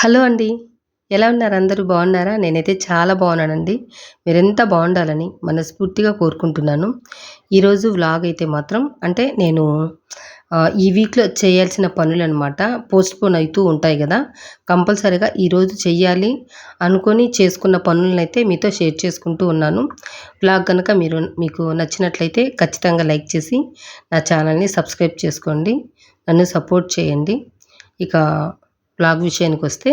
Hello అండి. ఎలా ఉన్నారు అందరూ బాగున్నారా? నేనైతే చాలా బాగున్నానండి. మీరెంత బాగుండాలని మనస్ఫూర్తిగా కోరుకుంటున్నాను. ఈరోజు వ్లాగ్ అయితే మాత్రం అంటే నేను ఈ వీక్‌లో చేయాల్సిన పనులనమాట. పోస్ట్‌పోన్ అవుతూ ఉంటాయి కదా కంపల్సరీగా ఈరోజు చెయ్యాలి అనుకొని చేసుకున్న పనులనైతే మీతో షేర్ చేసుకుంటూ ఉన్నాను. వ్లాగ్ కనుక మీరు మీకు నచ్చినట్లయితే ఖచ్చితంగా లైక్ చేసి నా ఛానల్‌ని సబ్స్క్రైబ్ చేసుకోండి. నన్ను సపోర్ట్ చేయండి. ఇక వ్లాగ్ విషయానికొస్తే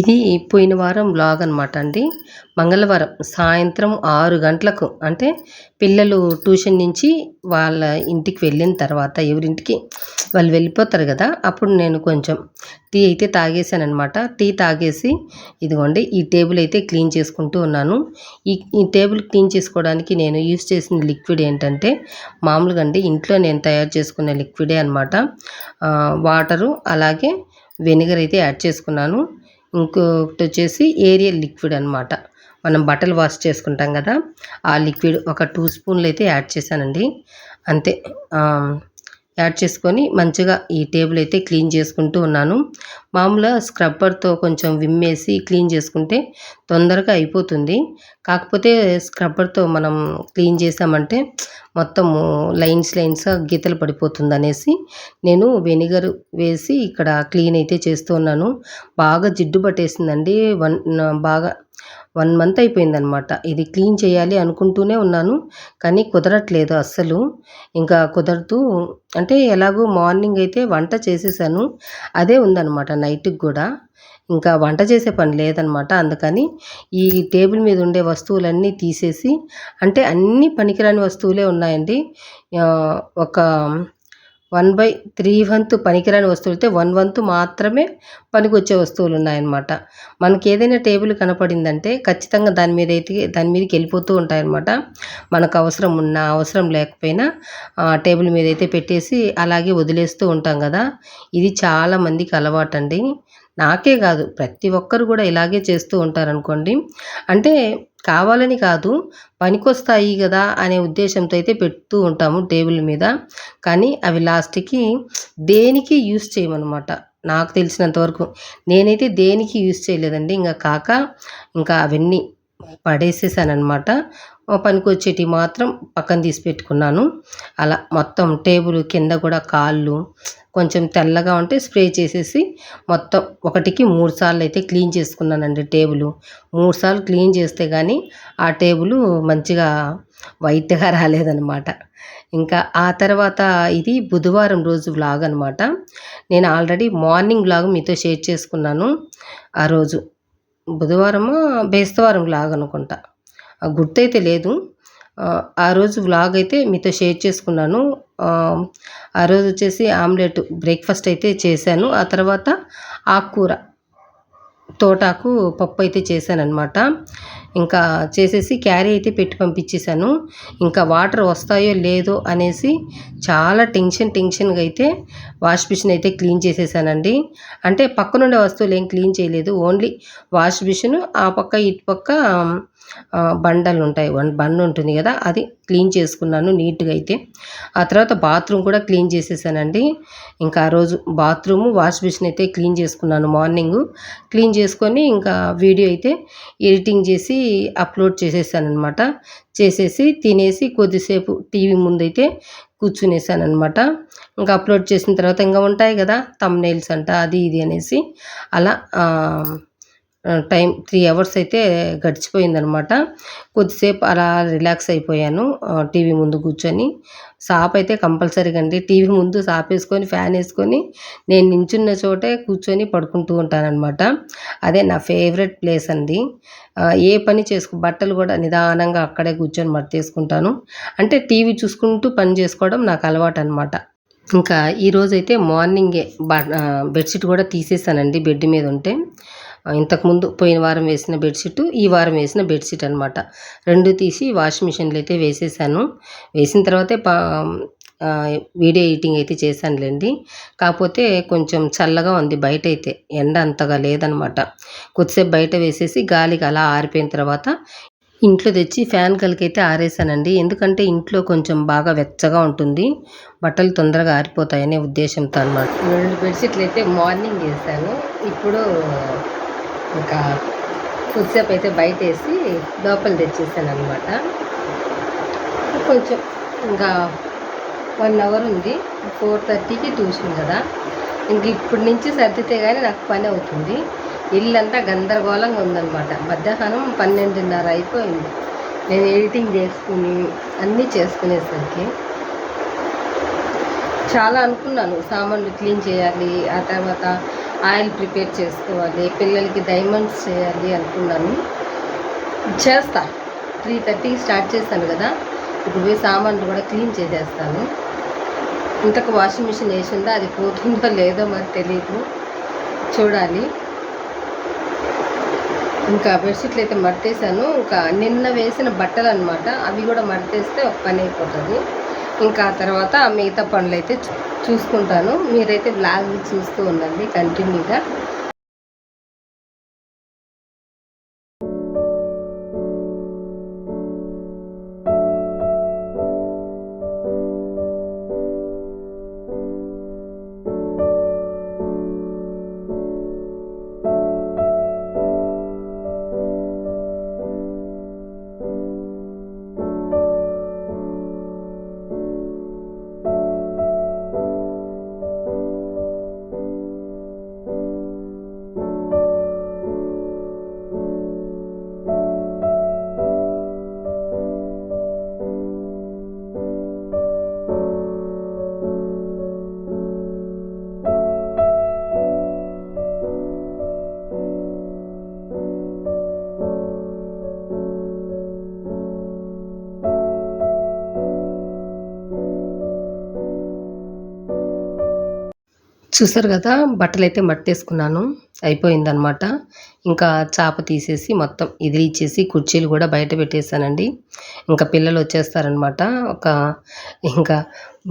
ఇది పోయిన వారం వ్లాగ్ అనమాట అండి. మంగళవారం సాయంత్రం ఆరు గంటలకు అంటే పిల్లలు ట్యూషన్ నుంచి వాళ్ళ ఇంటికి వెళ్ళిన తర్వాత ఎవరింటికి వాళ్ళు వెళ్ళిపోతారు కదా అప్పుడు నేను కొంచెం టీ అయితే తాగేసాననమాట. టీ తాగేసి ఇదిగోండి ఈ టేబుల్ అయితే క్లీన్ చేసుకుంటూ ఉన్నాను. ఈ ఈ టేబుల్ క్లీన్ చేసుకోవడానికి నేను యూజ్ చేసిన లిక్విడ్ ఏంటంటే మామూలుగా అండి ఇంట్లో నేను తయారు చేసుకునే లిక్విడే అనమాట. వాటరు అలాగే వెనిగర్ అయితే యాడ్ చేసుకున్నాను. ఇంకొకటి వచ్చేసి ఏరియల్ లిక్విడ్ అనమాట. మనం బట్టలు వాష్ చేసుకుంటాం కదా ఆ లిక్విడ్ ఒక టూ స్పూన్లు అయితే యాడ్ చేశానండి. అంతే. యాడ్ చేసుకొని మంచిగా ఈ టేబుల్ అయితే క్లీన్ చేసుకుంటూ ఉన్నాను. మామూలుగా స్క్రబ్బర్‌తో కొంచెం విమ్ క్లీన్ చేసుకుంటే తొందరగా అయిపోతుంది. కాకపోతే స్క్రబ్బర్‌తో మనం క్లీన్ చేసామంటే మొత్తము లైన్స్ లైన్స్‌గా గీతలు పడిపోతుందనేసి నేను వెనిగర్ వేసి ఇక్కడ క్లీన్ అయితే చేస్తూ ఉన్నాను. బాగా జిడ్డు పట్టేసిందండి. వన్ బాగా వన్ మంత్ అయిపోయిందనమాట. ఇది క్లీన్ చేయాలి అనుకుంటూనే ఉన్నాను. కానీ కుదరట్లేదు అస్సలు. ఇంకా కుదరదు. అంటే ఎలాగో మార్నింగ్ అయితే వంట చేసేసాను. అదే ఉందనమాట నైట్‌కి కూడా ఇంకా వంట చేసే పని లేదనమాట. అందుకని ఈ టేబుల్ మీద ఉండే వస్తువులన్నీ తీసేసి అంటే అన్ని పనికిరాని వస్తువులే ఉన్నాయండి. ఒక వన్ బై త్రీ వంతు పనికిరాని వస్తువులైతే 1 వంతు మాత్రమే పనికొచ్చే మనకి ఏదైనా టేబుల్ కనపడిందంటే ఖచ్చితంగా దాని మీద అయితే దాని మీదకి వెళ్ళిపోతూ ఉంటాయన్నమాట. మనకు అవసరం ఉన్నా, అవసరం లేకపోయినా టేబుల్ టేబుల్ అయితే పెట్టేసి అలాగే వదిలేస్తూ ఉంటాం కదా ఇది చాలా మందికి అలవాటండి. నాకే కాదు ప్రతి ఒక్కరు కూడా ఇలాగే చేస్తూ ఉంటారనుకోండి. అంటే కావాలని కాదు పనికొస్తాయి కదా అనే ఉద్దేశంతో అయితే పెడుతూ ఉంటాము టేబుల్ మీద. కానీ అవి లాస్ట్‌కి దేనికి యూస్ చేయమనమాట. నాకు తెలిసినంతవరకు నేనైతే దేనికి యూజ్ చేయలేదండి. ఇంకా కాక ఇంకా అవన్నీ పడేసేసానమాట పనికొచ్చేటి మాత్రం పక్కన తీసి పెట్టుకున్నాను. అలా మొత్తం టేబుల్ కింద కూడా కాళ్ళు కొంచెం తెల్లగా ఉంటే స్ప్రే చేసేసి మొత్తం ఒకటికి మూడుసార్లు అయితే క్లీన్ చేసుకున్నానండి టేబుల్ మూడు సార్లు క్లీన్ చేస్తే కానీ ఆ టేబుల్ మంచిగా వైట్‌గా రాలేదనమాట. ఇంకా ఆ తర్వాత ఇది బుధవారం రోజు వ్లాగ్ అనమాట. నేను ఆల్రెడీ మార్నింగ్ వ్లాగ్ మీతో షేర్ చేసుకున్నాను. ఆ రోజు. బుధవారము బేస్తవారం వ్లాగ్ అనుకుంటా. గుర్తైతే లేదు. ఆ రోజు వ్లాగ్ అయితే మీతో షేర్ చేసుకున్నాను. ఆ రోజు వచ్చేసి ఆమ్లెట్ బ్రేక్‌ఫాస్ట్ అయితే చేశాను. ఆ తర్వాత ఆకుకూర తోటాకు పప్పు అయితే చేశానమాట ఇంకా చేసేసి క్యారీ అయితే పెట్టి పంపించేసాను. ఇంకా వాటర్ వస్తాయో లేదో అనేసి చాలా టెన్షన్ టెన్షన్‌గా అయితే వాష్ బేసిన్ అయితే క్లీన్ చేసేసానండి. అంటే పక్కనుండే వస్తువులు ఏం క్లీన్ చేయలేదు. ఓన్లీ వాష్ బేసిన్ ఆ పక్క ఇటు పక్క ఉంటాయి బండలుంటాయి. వన్ ఉంటుంది కదా అది క్లీన్ చేసుకున్నాను నీట్‌గా అయితే. ఆ తర్వాత బాత్రూమ్ కూడా క్లీన్ చేసేసానండి. ఇంకా ఆ రోజు బాత్రూమ్ వాష్ బేసిన్ అయితే క్లీన్ చేసుకున్నాను మార్నింగ్ క్లీన్ చేసుకొని ఇంకా వీడియో అయితే ఎడిటింగ్ చేసి అప్‌లోడ్ చేసేసాననమాట. చేసేసి తినేసి కొద్దిసేపు టీవీ ముందైతే కూర్చునేసాను అనమాట ఇంకా అప్‌లోడ్ చేసిన తర్వాత ఇంకా ఉంటాయి గదా! థంబ్‌నెయిల్స్ అంట అది ఇది అనేసి అలా టైం త్రీ అవర్స్ అయితే గడిచిపోయిందనమాట. కొద్దిసేపు అలా రిలాక్స్ అయిపోయాను. టీవీ ముందు కూర్చొని. సాపయితే కంపల్సరీగా అండి. టీవీ ముందు షాప్ వేసుకొని ఫ్యాన్ వేసుకొని నేను నించున్న చోటే కూర్చొని పడుకుంటూ ఉంటాననమాట. అదే నా ఫేవరెట్ ప్లేస్ అండి. ఏ పని చేసుకు బట్టలు కూడా నిదానంగా అక్కడే కూర్చొని మర్తేసుకుంటాను అంటే టీవీ చూసుకుంటూ పని చేసుకోవడం నాకు అలవాటు అనమాట ఇంకా ఈరోజైతే మార్నింగే బెడ్‌షీట్ కూడా తీసేసానండి బెడ్ మీద ఉంటే. ఇంతకుముందు పోయిన వారం వేసిన బెడ్షీట్ ఈ వారం వేసిన బెడ్‌షీట్ అనమాట. రెండు తీసి వాషింగ్ మిషన్‌లో అయితే వేసేసాను. వేసిన తర్వాతే పా వీడియో ఎడిటింగ్ అయితే చేశానులేండి కాకపోతే కొంచెం చల్లగా ఉంది బయట అయితే ఎండ అంతగా లేదనమాట. కొద్దిసేపు బయట వేసేసి గాలికి అలా ఆరిపోయిన తర్వాత ఇంట్లో తెచ్చి ఫ్యాన్ కలికైతే ఆరేసానండి ఎందుకంటే ఇంట్లో కొంచెం బాగా వెచ్చగా ఉంటుంది బట్టలు తొందరగా ఆరిపోతాయనే ఉద్దేశంతో అనమాట రెండు బెడ్షీట్లు అయితే మార్నింగ్ వేసాను ఇప్పుడు ఇంకా కొద్దిసేపు అయితే బయట వేసి లోపల తెచ్చేసాను అనమాట కొంచెం ఇంకా వన్ అవర్ ఉంది. ఫోర్ థర్టీకి ట్యూషన్ కదా. ఇంక ఇప్పటి నుంచి సర్దితే కానీ నాకు పని అవుతుంది. ఇల్లంతా గందరగోళంగా ఉందన్నమాట. మధ్యాహ్నం పన్నెండున్నర అయిపోయింది. నేను ఎడిటింగ్ చేసుకుని అన్నీ చేసుకునేసరికి చాలా అనుకున్నాను. సామాన్లు క్లీన్ చేయాలి ఆ తర్వాత ఆయిల్ ప్రిపేర్ చేసుకోవాలి పిల్లలకి డైమండ్స్ చేయాలి అనుకున్నాను. చేస్తా. త్రీ థర్టీకి స్టార్ట్ చేస్తాను కదా ఇప్పుడు పోయి సామాన్లు కూడా క్లీన్ చేసేస్తాను. ఇంతకు వాషింగ్ మిషన్ వేసిందా అది పోతుందో లేదో మరి తెలియదు చూడాలి. ఇంకా బెడ్షీట్లు అయితే మడతేసాను ఇంకా నిన్న వేసిన బట్టలు అనమాట అవి కూడా మడతేస్తే ఒక పని అయిపోతుంది. ఇంకా తర్వాత మిగతా పనులు అయితే చూసుకుంటాను. మీరైతే బ్లాగ్ చూస్తూ ఉండండి కంటిన్యూగా చూసారు కదా బట్టలు అయితే మట్టేసుకున్నాను. అయిపోయిందనమాట ఇంకా చాప తీసేసి మొత్తం ఇదిలిచ్చేసి కుర్చీలు కూడా బయట పెట్టేశానండి. ఇంకా పిల్లలు వచ్చేస్తారనమాట ఒక ఇంకా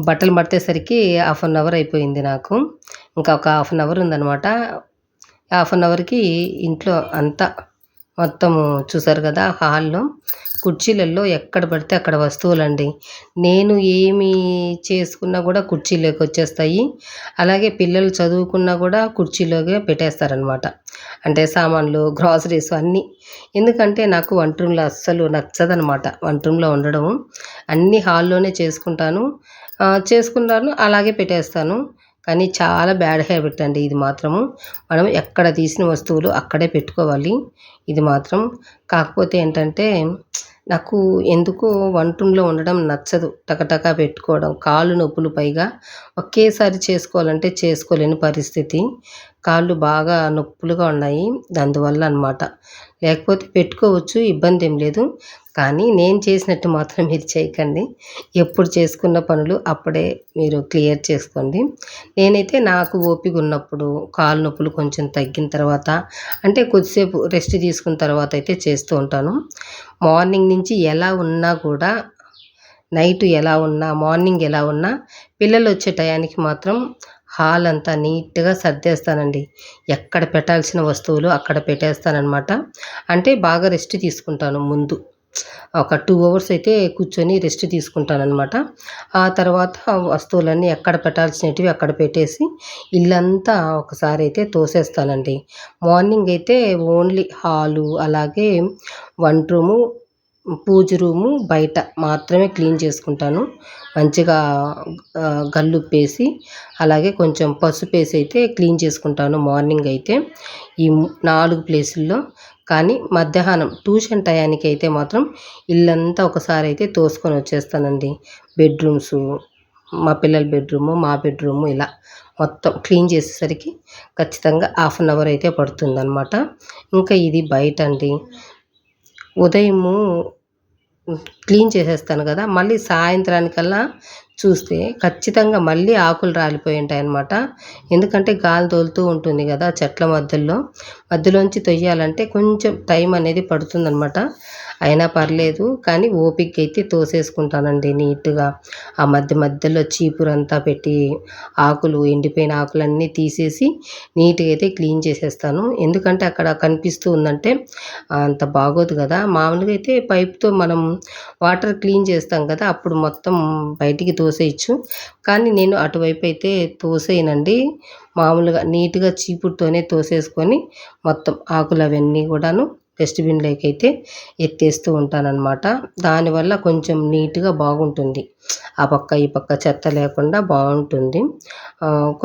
బట్టలు మట్టేసరికి హాఫ్ అన్ అవర్ అయిపోయింది నాకు. ఇంకా ఒక హాఫ్ అన్ అవర్ ఉందనమాట హాఫ్ అన్ అవర్కి ఇంట్లో అంతా మొత్తము చూసారు కదా హాల్లో కుర్చీలలో ఎక్కడ పడితే అక్కడ వస్తువులండి. నేను ఏమి చేసుకున్నా కూడా కుర్చీలోకి వచ్చేస్తాయి. అలాగే పిల్లలు చదువుకున్నా కూడా కుర్చీలోకి పెట్టేస్తారనమాట అంటే సామాన్లు గ్రాసరీస్ అన్నీ. ఎందుకంటే నాకు వంట రూమ్లో అస్సలు నచ్చదనమాట వంట రూమ్లో ఉండడం అన్నీ హాల్లోనే చేసుకుంటాను. చేసుకుంటాను అలాగే పెట్టేస్తాను. కానీ చాలా బ్యాడ్ హ్యాబిట్ అండి ఇది మాత్రము. మనం ఎక్కడ తీసిన వస్తువులు అక్కడే పెట్టుకోవాలి. ఇది మాత్రం. కాకపోతే ఏంటంటే నాకు ఎందుకో వంటంలో ఉండడం నచ్చదు. టకటకా పెట్టుకోవడం కాళ్ళు నొప్పులు పైగా ఒకేసారి చేసుకోవాలంటే చేసుకోలేని పరిస్థితి. కాళ్ళు బాగా నొప్పులుగా ఉన్నాయి. అందువల్ల అనమాట లేకపోతే పెట్టుకోవచ్చు ఇబ్బంది ఏం లేదు. కానీ నేను చేసినట్టు మాత్రం మీరు చేయకండి. ఎప్పుడు చేసుకున్న పనులు అప్పుడే మీరు క్లియర్ చేసుకోండి. నేనైతే నాకు ఓపిక ఉన్నప్పుడు కాలు నొప్పులు కొంచెం తగ్గిన తర్వాత అంటే కొద్దిసేపు రెస్ట్ తీసుకున్న తర్వాత అయితే చేస్తూ ఉంటాను. మార్నింగ్ నుంచి ఎలా ఉన్నా కూడా నైట్ ఎలా ఉన్నా మార్నింగ్ ఎలా ఉన్నా పిల్లలు వచ్చే టయానికి మాత్రం హాల్ అంతా నీట్గా సర్దేస్తానండి. ఎక్కడ పెట్టాల్సిన వస్తువులు అక్కడ పెట్టేస్తానమాట అంటే బాగా రెస్ట్ తీసుకుంటాను ముందు. ఒక టూ అవర్స్ అయితే కూర్చొని రెస్ట్ తీసుకుంటానమాట ఆ తర్వాత వస్తువులన్నీ ఎక్కడ పెట్టాల్సినవి అక్కడ పెట్టేసి ఇల్లంతా ఒకసారి అయితే తోసేస్తానండి. మార్నింగ్ అయితే ఓన్లీ హాలు అలాగే వంట రూము పూజ రూము బయట మాత్రమే క్లీన్ చేసుకుంటాను. మంచిగా గల్లుప్పేసి అలాగే కొంచెం పసుపు వేసి అయితే క్లీన్ చేసుకుంటాను మార్నింగ్ అయితే. ఈ నాలుగు ప్లేసుల్లో కానీ మధ్యాహ్నం ట్యూషన్ టయానికి అయితే మాత్రం ఇల్లంతా ఒకసారి అయితే తోసుకొని వచ్చేస్తానండి. బెడ్రూమ్స్ మా పిల్లల బెడ్రూము మా బెడ్రూము ఇలా మొత్తం క్లీన్ చేసేసరికి ఖచ్చితంగా హాఫ్ అన్ అవర్ అయితే పడుతుందనమాట ఇంకా ఇది బయట అండి ఉదయము క్లీన్ చేసేస్తాను కదా మళ్ళీ సాయంత్రానికల్లా చూస్తే ఖచ్చితంగా మళ్ళీ ఆకులు రాలిపోయి ఉంటాయి అన్నమాట ఎందుకంటే గాలి తోలుతూ ఉంటుంది కదా చెట్ల మధ్యలో. మధ్యలోంచి తొయ్యాలంటే కొంచెం టైం అనేది పడుతుందన్నమాట. అయినా పర్లేదు కానీ ఓపిక అయితే తోసేసుకుంటానండి నీట్గా. ఆ మధ్య మధ్యలో చీపురంతా పెట్టి ఆకులు ఎండిపోయిన ఆకులన్నీ తీసేసి నీట్గా అయితే క్లీన్ చేసేస్తాను. ఎందుకంటే అక్కడ కనిపిస్తూ ఉందంటే అంత బాగోదు కదా. మామూలుగా అయితే పైప్తో మనం వాటర్ క్లీన్ చేస్తాం కదా అప్పుడు మొత్తం బయటికి తోసేయచ్చు. కానీ నేను అటువైపు అయితే తోసేయనండి. మామూలుగా నీట్గా చీపుడుతోనే తోసేసుకొని మొత్తం ఆకులు అవన్నీ కూడాను డస్ట్బిన్లోకి అయితే ఎత్తేస్తూ ఉంటానన్నమాట. దానివల్ల కొంచెం నీట్గా బాగుంటుంది. ఆ పక్క ఈ పక్క చెత్త లేకుండా బాగుంటుంది.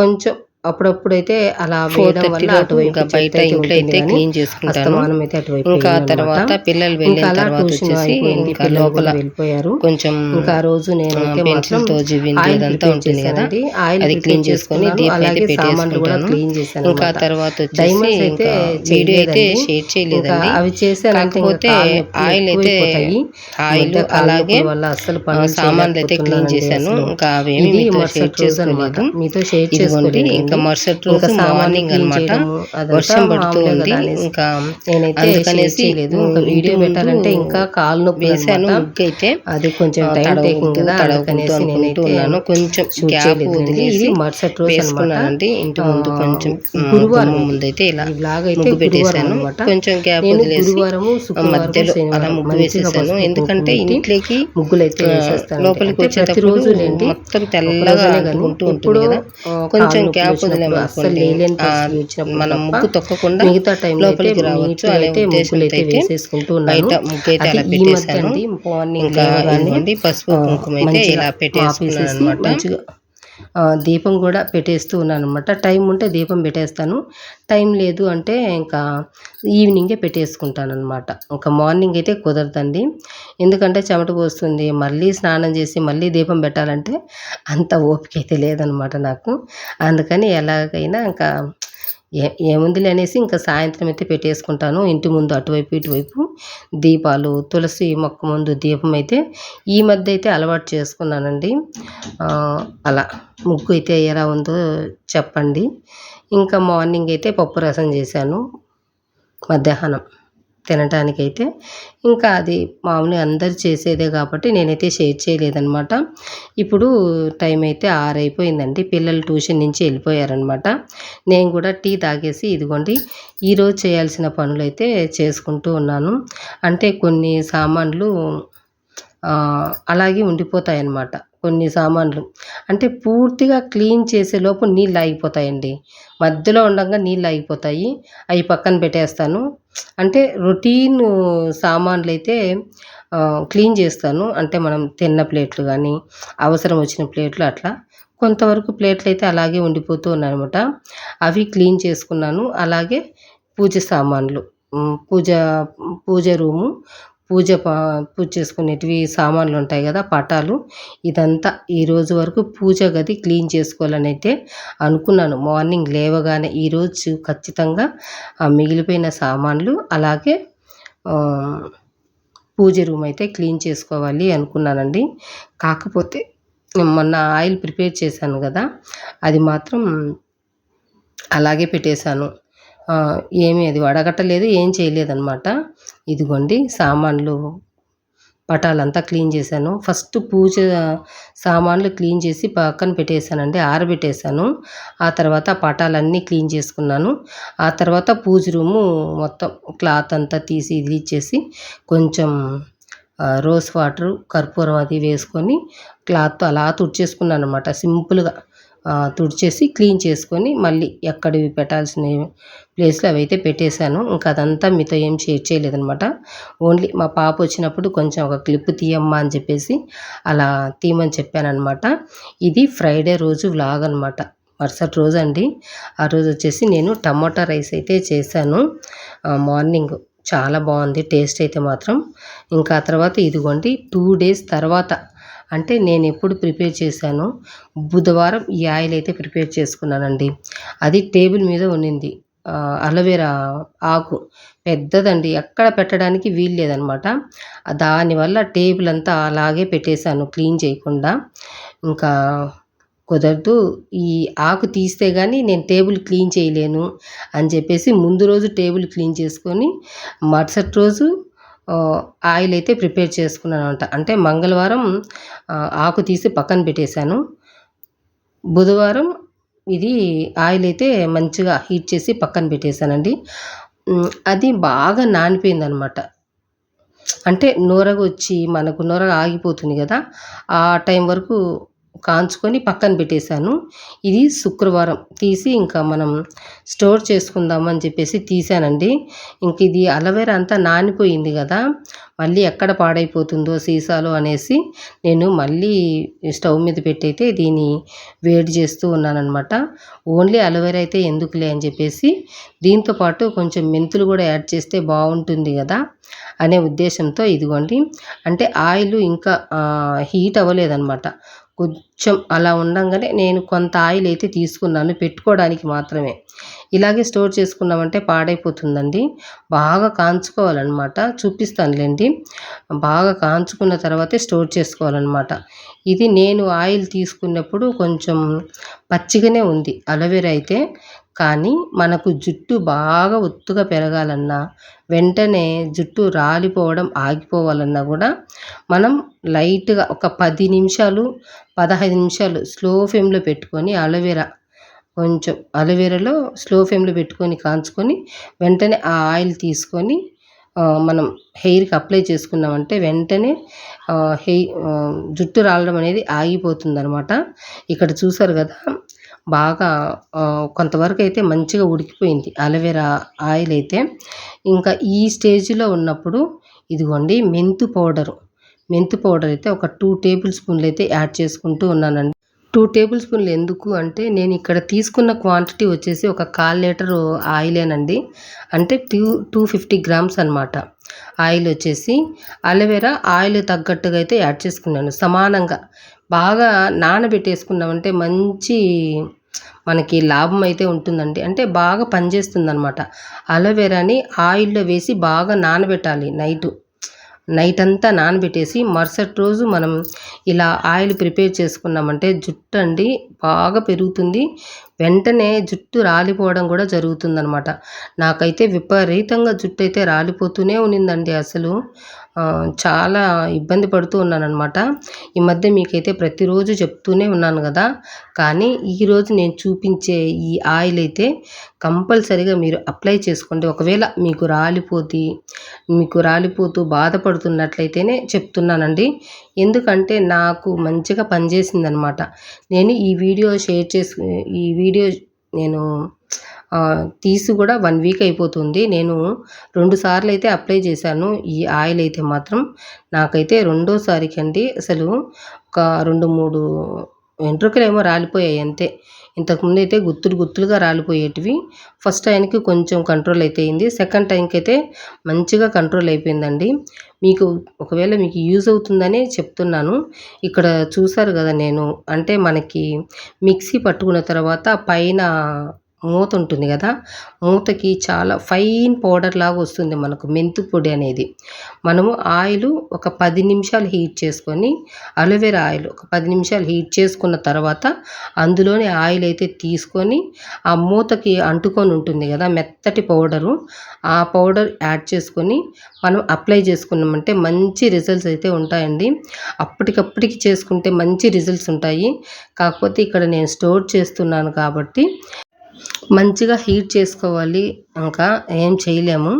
కొంచెం అప్పుడప్పుడైతే అలా వేయడం వల్ల అటువైపు బయట ఇంట్లో అయితే క్లీన్ చేసుకుంటాను అస్తమానం అయితే అటువైపు ఇంకా తర్వాత. పిల్లలు వెళ్ళిన తర్వాత వచ్చేసి ఇంకా లోపల వెళ్ళిపోయారు కొంచెం ఇంకా రోజు నేనైతే పెన్సిల్తో ప్రిపేర్ ఉంటుంది కదా అది క్లీన్ చేసుకొని దీప్ అయితే పెట్టేసుకుంటాను ఇంకా. తర్వాత వచ్చేసి ఇంకా వీడియో అయితే. షేర్ చేయలేదండి అవి ఇంకా కాకపోతే ఆయిల్ అయితే. ఆయిల్ అలాగే సామాన్లు అయితే క్లీన్ చేశాను. ఇంకా అవేమి మీతో షేర్. చేసుకోలేదు మీతో షేర్ చేసుకోలేదు ఇంకా మరుసటి రోజు మార్నింగ్ అదంతా వర్షం పడుతూ ఉంది. ఇంకా నేనైతే అందుకనేసి ఇంకా వీడియో పెట్టాలంటే ఇంకా కాళ్ళు నొప్పులు వేసాను అయితే అది కొంచెం టైం టేకింగ్ కదా అందుకనేసి అనుకుంటూ నేనైతే ఉన్నాను. కొంచెం గ్యాప్. ఇది వదిలేసి మరుసటి రోజు వేసుకున్నానండి. ఇంటి ముందు కొంచెం గురువారం అయితే ఇలా ముగ్గు పెట్టేశాను. కొంచెం గ్యాప్ వదిలేసి మధ్యలో అలా ముగ్గు వేసేసాను. ఎందుకంటే ఇంట్లోకి ముగ్గులు అయితే ఆ, వేసేస్తాను లోపలికి వచ్చేటప్పుడు మొత్తం తెల్లగా అంటుకుంటూ ఉంటుంది కదా. కొంచెం గ్యాప్ వదిలేమనుకోండి మనం ముగ్గు తొక్కకుండా మిగతా టైంలో అయితే లోపలికి రావచ్చు అనే అయితే ముగ్గులు ఉద్దేశంతో అయితే అయితే వేసేసుకుంటూ ఉన్నాను. బయట ముగ్గు అయితే అది అలా ఇంకా పసుపు కుంకుమ అయితే ఇలా పెట్టేసుకున్నాను అనమాట దీపం కూడా పెట్టేస్తూ ఉన్నాను అనమాట టైం ఉంటే దీపం పెట్టేస్తాను. టైం లేదు అంటే ఇంకా ఈవినింగే పెట్టేసుకుంటాను అనమాట ఇంకా మార్నింగ్ అయితే కుదరదండి. ఎందుకంటే చెమట పోస్తుంది. మళ్ళీ స్నానం చేసి మళ్ళీ దీపం పెట్టాలంటే అంత ఓపిక అయితే లేదనమాట నాకు. అందుకని ఎలాగైనా ఇంకా ఏ ఏముందిలే అనేసి ఇంకా సాయంత్రం అయితే పెట్టేసుకుంటాను. ఇంటి ముందు అటువైపు ఇటువైపు దీపాలు తులసి మొక్క ముందు దీపం అయితే ఈ మధ్య అయితే అలవాటు చేసుకున్నానండి. అలా ముగ్గు అయితే ఎలా ఉందో చెప్పండి. ఇంకా మార్నింగ్ అయితే పప్పు రసం చేశాను. మధ్యాహ్నం. తినటానికైతే. ఇంకా అది మామూలుగా అందరు చేసేదే కాబట్టి నేనైతే షేర్ చేయలేదనమాట ఇప్పుడు టైం అయితే ఆరు అయిపోయిందండి పిల్లలు ట్యూషన్ నుంచి వెళ్ళిపోయారనమాట నేను కూడా టీ తాగేసి ఇదిగోండి ఈరోజు చేయాల్సిన పనులు అయితే చేసుకుంటూ ఉన్నాను. అంటే కొన్ని సామాన్లు అలాగే ఉండిపోతాయన్నమాట. కొన్ని సామాన్లు. అంటే పూర్తిగా క్లీన్ చేసే లోపు నీళ్ళు ఆగిపోతాయండి. మధ్యలో ఉండగా నీళ్ళు ఆగిపోతాయి. అవి పక్కన పెట్టేస్తాను. అంటే రొటీన్ సామాన్లు అయితే క్లీన్ చేస్తాను. అంటే మనం తిన్న ప్లేట్లు కానీ అవసరం వచ్చిన ప్లేట్లు అట్లా. కొంతవరకు ప్లేట్లు అయితే అలాగే ఉండిపోతూ ఉన్నాయన్నమాట. అవి క్లీన్ చేసుకున్నాను. అలాగే పూజ సామాన్లు. పూజ పూజ రూము పూజ ప పూజ చేసుకునేటివి సామాన్లు ఉంటాయి కదా పటాలు. ఇదంతా ఈరోజు వరకు పూజ గది క్లీన్ చేసుకోవాలని అయితే అనుకున్నాను. మార్నింగ్ లేవగానే ఈరోజు ఖచ్చితంగా ఆ మిగిలిపోయిన సామాన్లు అలాగే పూజ రూమ్ అయితే క్లీన్ చేసుకోవాలి అనుకున్నానండి. కాకపోతే మొన్న ఆయిల్ ప్రిపేర్ చేశాను కదా అది మాత్రం అలాగే పెట్టేశాను. ఏమీ అది వడగట్టలేదు ఏం చేయలేదన్నమాట. ఇదిగోండి సామాన్లు పటాలంతా క్లీన్ చేశాను. ఫస్ట్ పూజ సామాన్లు క్లీన్ చేసి పక్కన పెట్టేశానండి ఆరబెట్టేశాను. ఆ తర్వాత పటాలన్నీ క్లీన్ చేసుకున్నాను. ఆ తర్వాత పూజ రూము మొత్తం క్లాత్ అంతా తీసి ఇది ఇచ్చేసి కొంచెం రోజ్ వాటర్ కర్పూరం అది వేసుకొని క్లాత్ అలా తుడిచేసుకున్నాను అనమాట సింపుల్గా తుడిచేసి క్లీన్ చేసుకొని మళ్ళీ ఎక్కడివి పెట్టాల్సిన ప్లేస్లో అవి అయితే పెట్టేశాను. ఇంకా అదంతా మీతో ఏం షేర్ చేయలేదనమాట ఓన్లీ మా పాప వచ్చినప్పుడు కొంచెం ఒక క్లిప్ తీయమ్మా అని చెప్పేసి అలా తీయమని చెప్పానమాట ఇది ఫ్రైడే రోజు వ్లాగ్ అనమాట మరుసటి రోజు అండి. ఆ రోజు వచ్చేసి నేను టమాటా రైస్ అయితే చేశాను. మార్నింగ్ చాలా బాగుంది. టేస్ట్ అయితే మాత్రం. ఇంకా తర్వాత ఇదిగోండి టూ డేస్ తర్వాత అంటే నేను ఎప్పుడు ప్రిపేర్ చేశాను బుధవారం ఈ ఆయిల్ అయితే ప్రిపేర్ చేసుకున్నానండి. అది టేబుల్ మీద ఉండింది అలోవేరా అలోవెరా ఆకు. పెద్దదండి. ఎక్కడ పెట్టడానికి వీలు లేదనమాట. దానివల్ల టేబుల్ అంతా అలాగే పెట్టేశాను క్లీన్ చేయకుండా. ఇంకా కుదరదు. ఈ ఆకు తీస్తే కానీ నేను టేబుల్ క్లీన్ చేయలేను అని చెప్పేసి ముందు రోజు టేబుల్ క్లీన్ చేసుకొని మరుసటి రోజు ఆయిల్ అయితే ప్రిపేర్ చేసుకున్నాను అనమాట అంటే మంగళవారం ఆకు తీసి పక్కన పెట్టేశాను. బుధవారం ఇది ఆయిల్ అయితే మంచిగా హీట్ చేసి పక్కన పెట్టేశానండి. అది బాగా నానిపోయిందనమాట. అంటే నూరగ వచ్చి మనకు నూరగ ఆగిపోతుంది కదా ఆ టైం వరకు కాంచుకొని పక్కన పెట్టేశాను. ఇది శుక్రవారం. తీసి ఇంకా మనం స్టోర్ చేసుకుందాం అని చెప్పేసి తీసానండి ఇంక ఇది అలవేరా అంతా నానిపోయింది కదా మళ్ళీ ఎక్కడ పాడైపోతుందో సీసాలో అనేసి నేను మళ్ళీ స్టవ్ మీద పెట్టయితే దీన్ని వేడి చేస్తూ ఉన్నానమాట ఓన్లీ అలవేరా అయితే ఎందుకులే అని చెప్పేసి దీంతో పాటు కొంచెం మెంతులు కూడా యాడ్ చేస్తే బాగుంటుంది కదా అనే ఉద్దేశంతో ఇదిగోండి. అంటే ఆయిల్ ఇంకా హీట్ అవ్వలేదన్నమాట. కొంచెం అలా ఉండంగానే నేను కొంత ఆయిల్ అయితే తీసుకున్నాను పెట్టుకోవడానికి మాత్రమే. ఇలాగే స్టోర్ చేసుకున్నామంటే పాడైపోతుందండి. బాగా కాంచుకోవాలన్నమాట. చూపిస్తానులేండి. బాగా కాంచుకున్న తర్వాతే స్టోర్ చేసుకోవాలన్నమాట. ఇది నేను ఆయిల్ తీసుకున్నప్పుడు కొంచెం పచ్చిగానే ఉంది అలోవెరా అయితే. కానీ మనకు జుట్టు బాగా ఒత్తుగా పెరగాలన్నా వెంటనే జుట్టు రాలిపోవడం ఆగిపోవాలన్నా కూడా మనం లైట్గా ఒక పది నిమిషాలు పదహైదు నిమిషాలు స్లో ఫ్లేమ్లో పెట్టుకొని అలోవెరా కొంచెం అలోవెరాలో స్లో ఫ్లేమ్లో పెట్టుకొని కాంచుకొని వెంటనే ఆ ఆయిల్ తీసుకొని మనం హెయిర్కి అప్లై చేసుకున్నామంటే వెంటనే హెయిర్ జుట్టు రాలడం అనేది ఆగిపోతుంది అనమాట ఇక్కడ చూసారు కదా బాగా కొంతవరకు అయితే మంచిగా ఉడికిపోయింది. అలోవెరా ఆయిల్ అయితే ఇంకా ఈ స్టేజ్లో ఉన్నప్పుడు ఇదిగోండి మెంతు పౌడరు. మెంతు పౌడర్ అయితే ఒక టూ టేబుల్ స్పూన్లు అయితే యాడ్ చేసుకుంటూ ఉన్నానండి. టూ టేబుల్ స్పూన్లు ఎందుకు అంటే నేను ఇక్కడ తీసుకున్న క్వాంటిటీ వచ్చేసి ఒక కాల్ లీటర్ ఆయిలేనండి. అంటే టూ టూ ఫిఫ్టీ గ్రామ్స్ అనమాట ఆయిల్ వచ్చేసి అలోవెరా ఆయిల్ తగ్గట్టుగా అయితే యాడ్ చేసుకున్నాను. సమానంగా బాగా నానబెట్టేసుకున్నామంటే మంచి మనకి లాభం అయితే ఉంటుందండి. అంటే బాగా పనిచేస్తుంది అనమాట అలోవెరాని ఆయిల్లో వేసి బాగా నానబెట్టాలి నైట్. నైట్ అంతా నానబెట్టేసి మరుసటి రోజు మనం ఇలా ఆయిల్ ప్రిపేర్ చేసుకున్నామంటే జుట్టు అండి బాగా పెరుగుతుంది. వెంటనే జుట్టు రాలిపోవడం కూడా జరుగుతుందనమాట నాకైతే విపరీతంగా జుట్టు అయితే రాలిపోతూనే ఉన్నిందండి అసలు. చాలా ఇబ్బంది పడుతూ ఉన్నానన్నమాట. ఈ మధ్య మీకైతే ప్రతిరోజు చెప్తూనే ఉన్నాను కదా. కానీ ఈరోజు నేను చూపించే ఈ ఆయిల్ అయితే కంపల్సరిగా మీరు అప్లై చేసుకోండి. ఒకవేళ మీకు రాలిపోతే మీకు రాలిపోతూ బాధపడుతున్నట్లయితేనే చెప్తున్నానండి. ఎందుకంటే నాకు మంచిగా పనిచేసిందనమాట నేను ఈ వీడియో షేర్ చేసు ఈ వీడియో నేను తీసి కూడా వన్ వీక్ అయిపోతుంది. నేను రెండు సార్లు అయితే అప్లై చేశాను. ఈ ఆయిల్ అయితే మాత్రం నాకైతే రెండోసారికి అండి. అసలు ఒక రెండు మూడు వెంట్రుకలు ఏమో రాలిపోయాయి అంతే. ఇంతకుముందు అయితే గుత్తులు గుత్తులుగా రాలిపోయేటివి. ఫస్ట్ టైంకి కొంచెం కంట్రోల్ అయితే అయింది సెకండ్ టైంకి అయితే మంచిగా కంట్రోల్ అయిపోయిందండి. మీకు ఒకవేళ మీకు యూజ్ అవుతుందని చెప్తున్నాను. ఇక్కడ చూసారు కదా నేను. అంటే మనకి మిక్సీ పట్టుకున్న తర్వాత పైన మూత ఉంటుంది కదా? మూతకి చాలా ఫైన్ పౌడర్ లాగా వస్తుంది మనకు మెంతు పొడి అనేది. మనము ఆయిల్ ఒక పది నిమిషాలు హీట్ చేసుకొని అలోవెరా ఆయిల్ ఒక పది నిమిషాలు హీట్ చేసుకున్న తర్వాత అందులోని ఆయిల్ అయితే తీసుకొని ఆ మూతకి అంటుకొని ఉంటుంది కదా మెత్తటి పౌడరు. ఆ పౌడర్ యాడ్ చేసుకొని మనం అప్లై చేసుకున్నామంటే మంచి రిజల్ట్స్ అయితే ఉంటాయండి. అప్పటికప్పటికి చేసుకుంటే మంచి రిజల్ట్స్ ఉంటాయి. కాకపోతే ఇక్కడ నేను స్టోర్ చేస్తున్నాను కాబట్టి మంచిగా హీట్ చేసుకోవాలి. ఇంకా ఏం చేయలేము.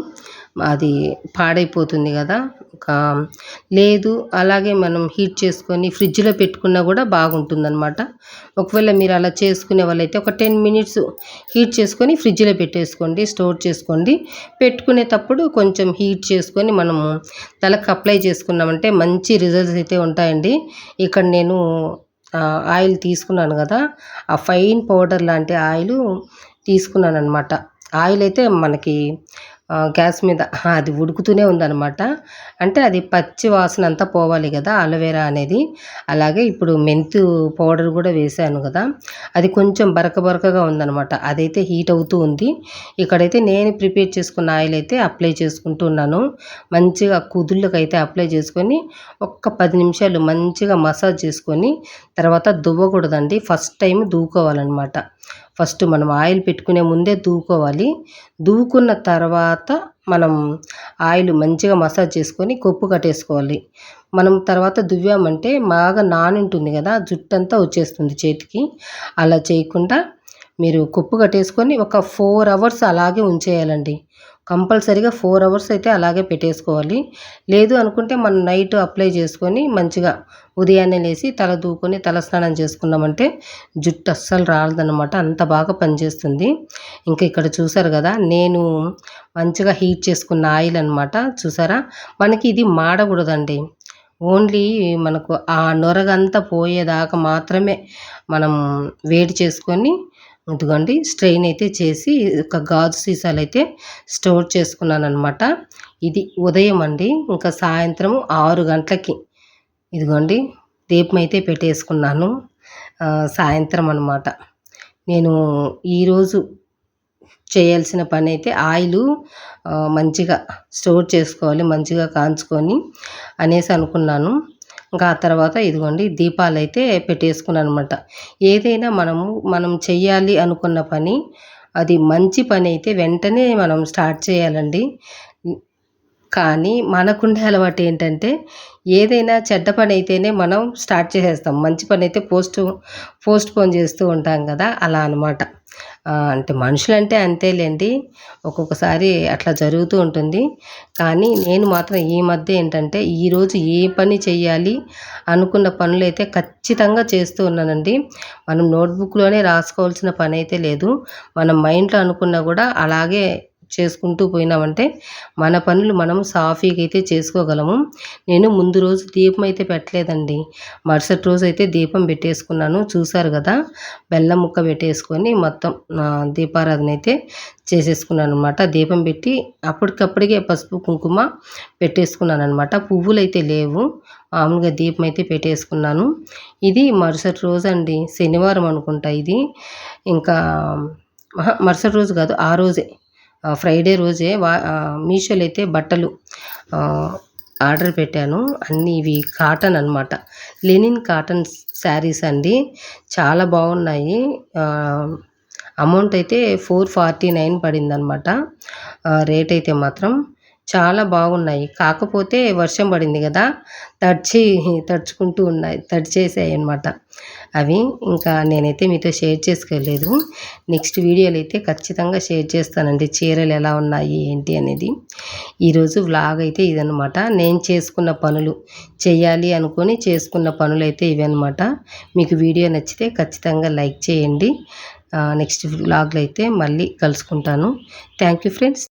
అది పాడైపోతుంది కదా. ఇంకా లేదు అలాగే మనం హీట్ చేసుకొని ఫ్రిడ్జ్లో పెట్టుకున్నా కూడా బాగుంటుందన్నమాట. ఒకవేళ మీరు అలా చేసుకునే వాళ్ళైతే ఒక టెన్ మినిట్స్ హీట్ చేసుకొని ఫ్రిడ్జ్లో పెట్టేసుకోండి స్టోర్ చేసుకోండి. పెట్టుకునేటప్పుడు కొంచెం హీట్ చేసుకొని మనము తలకు అప్లై చేసుకున్నామంటే మంచి రిజల్ట్స్ అయితే ఉంటాయండి. ఇక్కడ నేను ఆయిల్ తీసుకున్నాను కదా ఆ ఫైన్ పౌడర్ లాంటి ఆయిల్ తీసుకున్నాను అనమాట ఆయిల్ అయితే మనకి గ్యాస్ మీద అది ఉడుకుతూనే ఉందన్నమాట. అంటే అది పచ్చి వాసన అంతా పోవాలి కదా అలోవెరా అనేది. అలాగే ఇప్పుడు మెంతు పౌడర్ కూడా వేసాను కదా అది కొంచెం బరక బరకగా ఉందన్నమాట. అదైతే హీట్ అవుతూ ఉంది. ఇక్కడైతే నేను ప్రిపేర్ చేసుకున్న ఆయిల్ అయితే అప్లై చేసుకుంటున్నాను మంచిగా కుదుళ్ళకి అయితే అప్లై చేసుకొని ఒక్క పది నిమిషాలు మంచిగా మసాజ్ చేసుకొని తర్వాత దువ్వకూడదండి. ఫస్ట్ టైం దూకోవాలన్నమాట ఫస్ట్ మనం ఆయిల్ పెట్టుకునే ముందే దూకోవాలి దువ్వుకున్న తర్వాత మనం ఆయిల్ మంచిగా మసాజ్ చేసుకొని కొప్పు కట్టేసుకోవాలి. మనం తర్వాత దువ్వామంటే బాగా నానుంటుంది కదా జుట్టంతా వచ్చేస్తుంది చేతికి. అలా చేయకుండా మీరు కొప్పు కట్టేసుకొని ఒక ఫోర్ అవర్స్ అలాగే ఉంచేయాలండి. కంపల్సరీగా ఫోర్ అవర్స్ అయితే అలాగే పెట్టేసుకోవాలి. లేదు అనుకుంటే మనం నైట్ అప్లై చేసుకొని మంచిగా ఉదయాన్నే లేచి తల దూకొని తల స్నానం చేసుకున్నామంటే జుట్టు అస్సలు రాలదనమాట అంత బాగా పనిచేస్తుంది. ఇంకా ఇక్కడ చూసారు కదా నేను మంచిగా హీట్ చేసుకున్న ఆయిల్ అనమాట చూసారా? మనకి ఇది మాడకూడదండి. ఓన్లీ మనకు ఆ నొరగంతా పోయేదాకా మాత్రమే మనం వేడి చేసుకొని ఇదిగోండి స్ట్రెయిన్ అయితే చేసి ఒక గాజు సీసాలు అయితే స్టోర్ చేసుకున్నాను అనమాట ఇది ఉదయం అండి ఇంకా సాయంత్రం ఆరు గంటలకి. ఇదిగోండి దీపం అయితే పెట్టేసుకున్నాను. సాయంత్రం అనమాట నేను ఈరోజు చేయాల్సిన పని అయితే ఆయిల్ మంచిగా స్టోర్ చేసుకోవాలి మంచిగా కాంచుకొని అనేసి అనుకున్నాను. ఇంకా ఆ తర్వాత ఇదిగోండి దీపాలు అయితే పెట్టేసుకున్నాను అనమాట ఏదైనా మనము మనం చెయ్యాలి అనుకున్న పని అది మంచి పని అయితే వెంటనే మనం స్టార్ట్ చేయాలండి. కానీ మనకుండే అలవాటు ఏంటంటే ఏదైనా చెడ్డ పని అయితేనే మనం స్టార్ట్ చేసేస్తాం. మంచి పని అయితే పోస్ట్ పోస్ట్ పోన్ చేస్తూ ఉంటాం కదా అలా అనమాట అంటే మనుషులంటే అంతేలేండి. ఒక్కొక్కసారి అట్లా జరుగుతూ ఉంటుంది. కానీ నేను మాత్రం ఈ మధ్య ఏంటంటే ఈరోజు ఏ పని చేయాలి అనుకున్న పనులు అయితే ఖచ్చితంగా చేస్తూ ఉన్నానండి. మనం నోట్బుక్లోనే రాసుకోవాల్సిన పని అయితే లేదు. మనం మైండ్లో అనుకున్నా కూడా అలాగే చేసుకుంటూ పోయినామంటే మన పనులు మనం సాఫీగా అయితే చేసుకోగలము. నేను ముందు రోజు దీపం అయితే పెట్టలేదండి. మరుసటి రోజు అయితే దీపం పెట్టేసుకున్నాను. చూసారు కదా? బెల్లం ముక్క పెట్టేసుకొని మొత్తం దీపారాధన అయితే చేసేసుకున్నాను అనమాట దీపం పెట్టి అప్పటికప్పటికే పసుపు కుంకుమ పెట్టేసుకున్నాను అనమాట పువ్వులు అయితే లేవు. మామూలుగా దీపం అయితే పెట్టేసుకున్నాను. ఇది మరుసటి రోజు అండి. శనివారం అనుకుంటా ఇది. ఇంకా మరుసటి రోజు కాదు ఆ రోజే. ఫ్రైడే రోజే వా మీషోలో అయితే బట్టలు ఆర్డర్ పెట్టాను. అన్నీ ఇవి కాటన్ అనమాట లెనిన్ కాటన్ శారీస్ అండి. చాలా బాగున్నాయి. అమౌంట్ అయితే ఫోర్ ఫార్టీ నైన్ పడింది అనమాట రేట్ అయితే మాత్రం. చాలా బాగున్నాయి. కాకపోతే వర్షం పడింది కదా తడిచి తడుచుకుంటూ ఉన్నాయి తడిచేసాయి అనమాట అవి ఇంకా నేనైతే మీతో షేర్ చేసుకోలేదు. నెక్స్ట్ వీడియోలు అయితే ఖచ్చితంగా షేర్ చేస్తానండి. చీరలు ఎలా ఉన్నాయి ఏంటి అనేది. ఈరోజు వ్లాగ్ అయితే ఇదనమాట నేను చేసుకున్న పనులు చేయాలి అనుకొని చేసుకున్న పనులు అయితే ఇవన్నమాట మీకు వీడియో నచ్చితే ఖచ్చితంగా లైక్ చేయండి. నెక్స్ట్ వ్లాగ్లో అయితే మళ్ళీ కలుసుకుంటాను. Thank you friends.